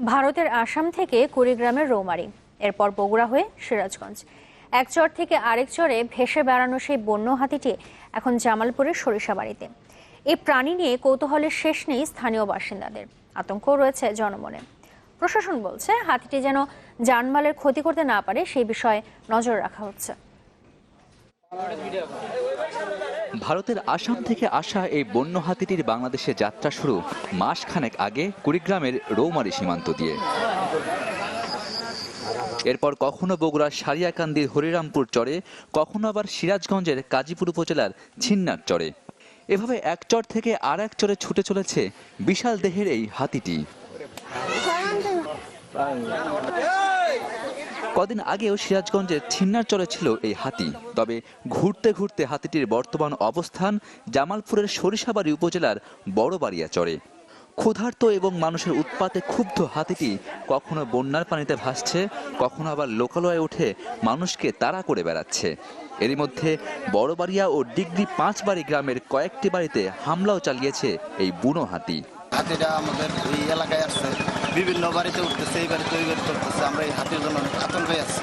ভারতের আসাম থেকে কুড়িগ্রামের রৌমারি, এরপর বগুড়া হয়ে সিরাজগঞ্জ। এক চর থেকে আরেক চরে ভেসে বেড়ানো সেই বন্য হাতিটি এখন জামালপুরের সরিষাবাড়িতে এই প্রাণী নিয়ে কৌতূহলের শেষ নেই স্থানীয় বাসিন্দাদের। আতঙ্ক রয়েছে জনমনে। প্রশাসন বলছে, হাতিটি যেন জানমালের ক্ষতি করতে না পারে, সেই বিষয়ে নজর রাখা হচ্ছে। ভারতের আসাম থেকে আসা এই বন্য হাতিটির বাংলাদেশে যাত্রা শুরু মাসখানেক আগে কুড়িগ্রামের রৌমারি সীমান্ত দিয়ে। এরপর কখনো বগুড়ার সারিয়াকান্দির হরিরামপুর চরে, কখনো আবার সিরাজগঞ্জের কাজীপুর উপজেলার ছিন্নার চরে। এভাবে এক চর থেকে আর এক চরে ছুটে চলেছে বিশাল দেহের এই হাতিটি। কদিন আগেও সিরাজগঞ্জের ছিন্নার চরে ছিল এই হাতি। তবে ঘুরতে ঘুরতে হাতিটির বর্তমান অবস্থান জামালপুরের সরিষাবাড়ি উপজেলার বড়বাড়িয়া চরে। ক্ষুধার্ত এবং মানুষের উৎপাতে ক্ষুব্ধ হাতিটি কখনো বন্যার পানিতে ভাসছে, কখনো আবার লোকালয়ে উঠে মানুষকে তাড়া করে বেড়াচ্ছে। এরই মধ্যে বড়বাড়িয়া ও ডিগ্রি পাঁচবাড়ি গ্রামের কয়েকটি বাড়িতে হামলাও চালিয়েছে এই বুনো হাতি। হাতিটা আমাদের এই এলাকায় আসছে। বিভিন্ন বাড়িতে উঠতেছে এই বাড়িতে ওই বাড়িতে উঠতেছে। আমরা এই হাতির জন্য অনেক আতঙ্কে আছি।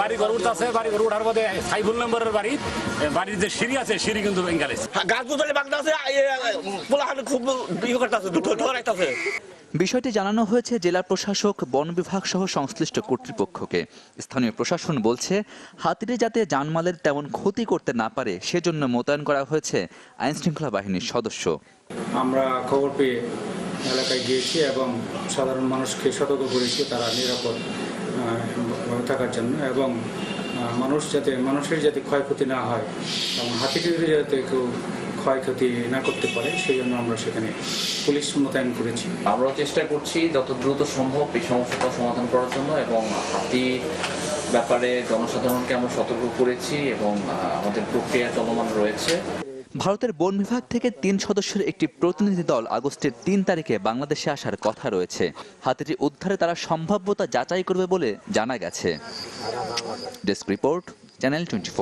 বাড়ি ঘর উঠতেছে বাড়ি ঘর উঠার মধ্যে সাইফুল নম্বরের বাড়ি বাড়ির যে সিঁড়ি আছে সিঁড়ি কিন্তু ভেঙে গেছে। গাছ বুঝলে বাগদা আছে খুব ইয়ে করতেছে দুটো ধর একটাছে বিষয়টি জানানো হয়েছে জেলা প্রশাসক বন বিভাগ সহ সংশ্লিষ্ট কর্তৃপক্ষকে। স্থানীয় প্রশাসন বলছে হাতিটি যাতে জানমালের তেমন ক্ষতি করতে না পারে সেজন্য মোতায়েন করা হয়েছে আইনশৃঙ্খলা বাহিনীর সদস্য। আমরা খবর পেয়ে এলাকায় গিয়েছি এবং সাধারণ মানুষকে সতর্ক করেছি, তারা নিরাপদ থাকার জন্য এবং মানুষ যাতে, মানুষের যাতে ক্ষয়ক্ষতি না হয় এবং হাতিটির যাতে কেউ ক্ষয়ক্ষতি না করতে পারে, সেই জন্য আমরা সেখানে পুলিশ মোতায়েন করেছি। আমরাও চেষ্টা করছি যত দ্রুত সম্ভব এই সমস্যাটা সমাধান করার জন্য এবং হাতি ব্যাপারে জনসাধারণকে আমরা সতর্ক করেছি এবং আমাদের প্রক্রিয়া চলমান রয়েছে। ভারতের বন বিভাগ থেকে তিন সদস্যের একটি প্রতিনিধি দল আগস্টের তিন তারিখে বাংলাদেশে আসার কথা রয়েছে। হাতিটি উদ্ধারে তারা সম্ভাব্যতা যাচাই করবে বলে জানা গেছে। Desk report, channel twenty